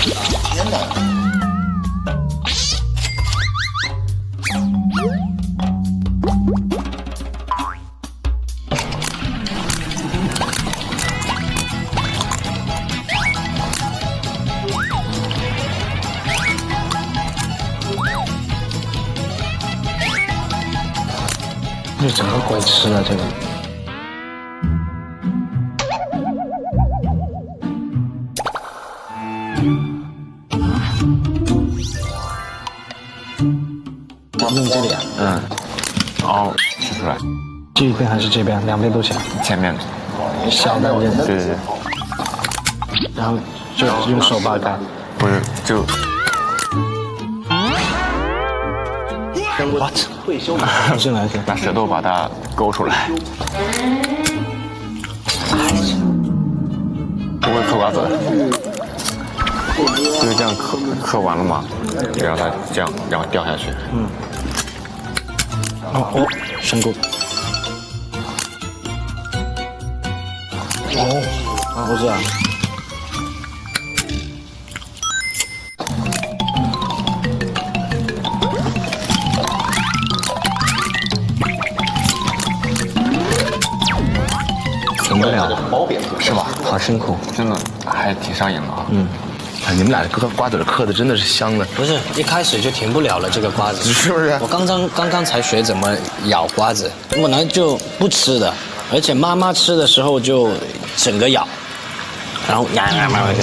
天哪！这怎么鬼吃啊？这个用这里啊？嗯，然后取出来，这一边还是这边？两边都行。前面，小的这对对对，然后就用手扒开。不是就 What？还是来拿舌头把它勾出来。不会嗑瓜子，就是这样刻刻完了嘛，然后它这样，然后掉下去。嗯哦哦，深沟。哦，啊，不是啊。停不了，是吧？好辛苦。真的还挺上瘾的啊。嗯，啊，你们俩嗑瓜子嗑的真的是香的，不是一开始就停不了了，这个瓜子。是不是？我刚刚刚刚才学怎么咬瓜子，我本来就不吃的，而且妈妈吃的时候就整个咬，然后呀呀呀呀